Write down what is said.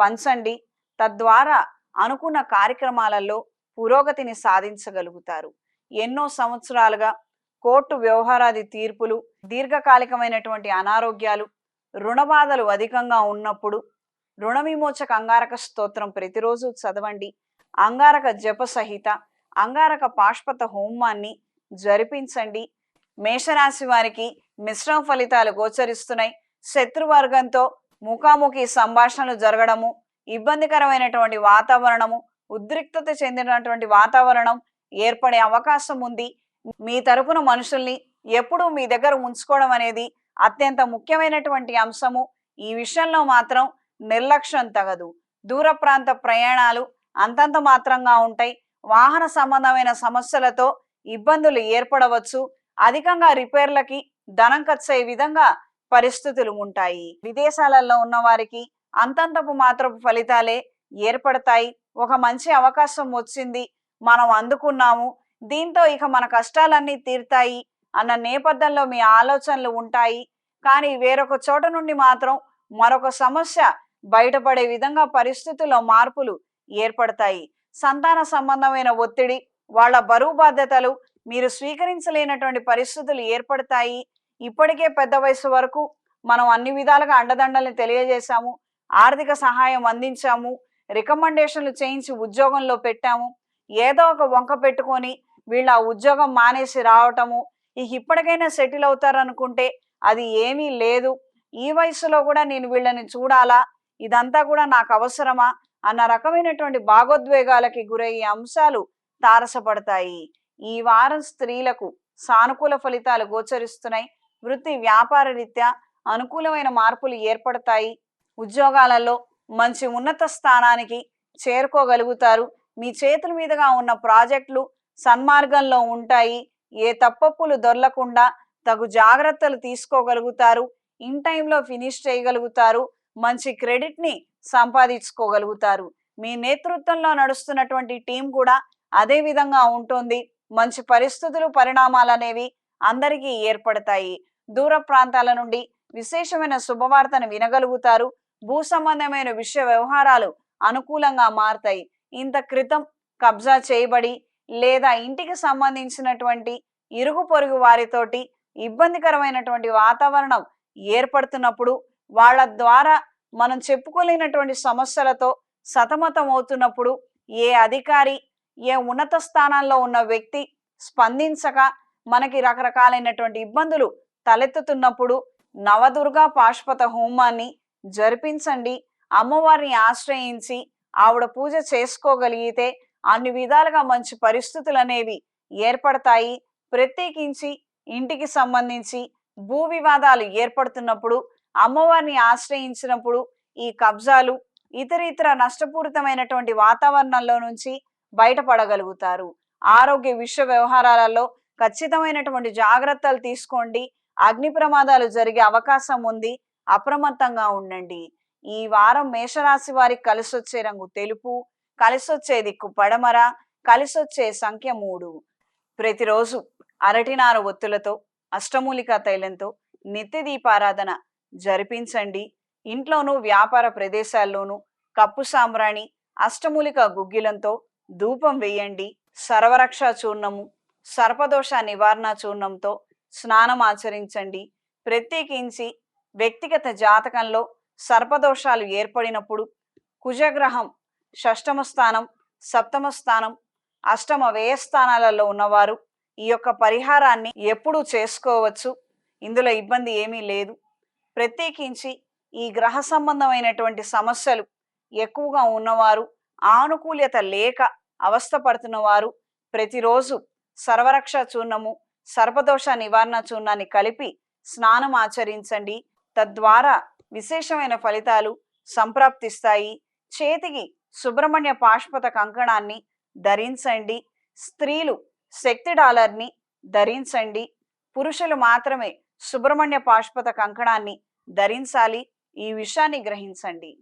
పంచండి. తద్వారా అనుకున్న కార్యక్రమాలలో పురోగతిని సాధించగలుగుతారు. ఎన్నో సంవత్సరాలుగా కోర్టు వ్యవహారాది తీర్పులు దీర్ఘకాలికమైనటువంటి అనారోగ్యాలు రుణబాధలు అధికంగా ఉన్నప్పుడు రుణ విమోచక అంగారక స్తోత్రం ప్రతిరోజు చదవండి. అంగారక జప సహిత అంగారక పాష్పత హోమాన్ని జరిపించండి. మేషరాశి వారికి మిశ్రమ ఫలితాలు గోచరిస్తున్నాయి. శత్రువర్గంతో ముఖాముఖి సంభాషణలు జరగడము ఇబ్బందికరమైనటువంటి వాతావరణము ఉద్రిక్తత చెందినటువంటి వాతావరణం ఏర్పడే అవకాశం ఉంది. మీ తరపున మనుషుల్ని ఎప్పుడూ మీ దగ్గర ఉంచుకోవడం అనేది అత్యంత ముఖ్యమైనటువంటి అంశము. ఈ విషయంలో మాత్రం నిర్లక్ష్యం తగదు. దూర ప్రాంత ప్రయాణాలు అంతంత మాత్రంగా ఉంటాయి. వాహన సంబంధమైన సమస్యలతో ఇబ్బందులు ఏర్పడవచ్చు. అధికంగా రిపేర్లకి ధనం ఖర్చయ్యే విధంగా పరిస్థితులు ఉంటాయి. విదేశాలలో ఉన్న వారికి అంతంతపు మాత్రపు ఫలితాలే ఏర్పడతాయి. ఒక మంచి అవకాశం వచ్చింది. మనం అందుకున్నాము. దీంతో ఇక మన కష్టాలన్నీ తీరుతాయి అన్న నేపథ్యంలో మీ ఆలోచనలు ఉంటాయి. కానీ వేరొక చోట నుండి మాత్రం మరొక సమస్య బయటపడే విధంగా పరిస్థితుల్లో మార్పులు ఏర్పడతాయి. సంతాన సంబంధమైన ఒత్తిడి వాళ్ళ బరువు బాధ్యతలు మీరు స్వీకరించలేనటువంటి పరిస్థితులు ఏర్పడతాయి. ఇప్పటికే పెద్ద వయసు వరకు మనం అన్ని విధాలుగా అండదండల్ని తెలియజేశాము. ఆర్థిక సహాయం అందించాము. రికమెండేషన్లు చేయించి ఉద్యోగంలో పెట్టాము. ఏదో ఒక వంక పెట్టుకొని వీళ్ళు ఆ ఉద్యోగం మానేసి రావటము ఇక ఇప్పటికైనా సెటిల్ అవుతారనుకుంటే అది ఏమీ లేదు. ఈ వయసులో కూడా నేను వీళ్ళని చూడాలా? ఇదంతా కూడా నాకు అవసరమా? అన్న రకమైనటువంటి భాగోద్వేగాలకి గురయ్యే అంశాలు తారసపడతాయి. ఈ వారం స్త్రీలకు సానుకూల ఫలితాలు గోచరిస్తున్నాయి. వృత్తి వ్యాపార రీత్యా అనుకూలమైన మార్పులు ఏర్పడతాయి. ఉద్యోగాలలో మంచి ఉన్నత స్థానానికి చేరుకోగలుగుతారు. మీ చేతుల మీదుగా ఉన్న ప్రాజెక్టులు సన్మార్గంలో ఉంటాయి. ఏ తప్పప్పులు దొరలకుండా తగు జాగ్రత్తలు తీసుకోగలుగుతారు. ఇన్ టైంలో ఫినిష్ చేయగలుగుతారు. మంచి క్రెడిట్ని సంపాదించుకోగలుగుతారు. మీ నేతృత్వంలో నడుస్తున్నటువంటి టీం కూడా అదే విధంగా ఉంటుంది. మంచి పరిస్థితులు పరిణామాలు అనేవి అందరికీ ఏర్పడతాయి. దూర ప్రాంతాల నుండి విశేషమైన శుభవార్తను వినగలుగుతారు. భూ సంబంధమైన విషయ వ్యవహారాలు అనుకూలంగా మారతాయి. ఇంత క్రితం కబ్జా చేయబడి లేదా ఇంటికి సంబంధించినటువంటి ఇరుగు పొరుగు వారితోటి ఇబ్బందికరమైనటువంటి వాతావరణం ఏర్పడుతున్నప్పుడు వాళ్ళ ద్వారా మనం చెప్పుకోలేనటువంటి సమస్యలతో సతమతం అవుతున్నప్పుడు ఏ అధికారి ఏ ఉన్నత స్థానాల్లో ఉన్న వ్యక్తి స్పందించక మనకి రకరకాలైనటువంటి ఇబ్బందులు తలెత్తుతున్నప్పుడు నవదుర్గా పాశ్వత హోమాన్ని జరిపించండి. అమ్మవారిని ఆశ్రయించి ఆవిడ పూజ చేసుకోగలిగితే అన్ని విధాలుగా మంచి పరిస్థితులు అనేవి ఏర్పడతాయి. ప్రత్యేకించి ఇంటికి సంబంధించి భూ వివాదాలు ఏర్పడుతున్నప్పుడు అమ్మవారిని ఆశ్రయించినప్పుడు ఈ కబ్జాలు ఇతర ఇతర నష్టపూరితమైనటువంటి వాతావరణంలో నుంచి బయటపడగలుగుతారు. ఆరోగ్య విశ్వ వ్యవహారాలలో ఖచ్చితమైనటువంటి జాగ్రత్తలు తీసుకోండి. అగ్ని ప్రమాదాలు జరిగే అవకాశం ఉంది. అప్రమత్తంగా ఉండండి. ఈ వారం మేషరాశి వారికి కలిసొచ్చే రంగు తెలుపు కలిసొచ్చే దిక్కు పడమర కలిసొచ్చే సంఖ్య మూడు. ప్రతిరోజు అరటినార ఒత్తులతో అష్టమూలిక తైలంతో నిత్య దీపారాధన జరిపించండి. ఇంట్లోనూ వ్యాపార ప్రదేశాల్లోనూ కప్పు సాంబ్రాణి అష్టమూలిక గుగ్గిలంతో ధూపం వేయండి. సర్వరక్ష చూర్ణము సర్పదోష నివారణ చూర్ణంతో స్నానం ఆచరించండి. ప్రత్యేకించి వ్యక్తిగత జాతకంలో సర్పదోషాలు ఏర్పడినప్పుడు కుజగ్రహం షష్టమ స్థానం సప్తమ స్థానం అష్టమ వ్యయ స్థానాలలో ఉన్నవారు ఈ యొక్క పరిహారాన్ని ఎప్పుడూ చేసుకోవచ్చు. ఇందులో ఇబ్బంది ఏమీ లేదు. ప్రత్యేకించి ఈ గ్రహ సంబంధమైనటువంటి సమస్యలు ఎక్కువగా ఉన్నవారు ఆనుకూల్యత లేక అవస్థపడుతున్న వారు ప్రతిరోజు సర్వరక్ష చూర్ణము సర్పదోష నివారణ చూర్ణాన్ని కలిపి స్నానం ఆచరించండి. తద్వారా విశేషమైన ఫలితాలు సంప్రాప్తిస్తాయి. చేతికి సుబ్రహ్మణ్య పాష్పత కంకణాన్ని ధరించండి. స్త్రీలు శక్తి డాలర్ని ధరించండి. పురుషులు మాత్రమే సుబ్రహ్మణ్య పాష్పత కంకణాన్ని ధరించాలి. ఈ విషయాన్ని గ్రహించండి.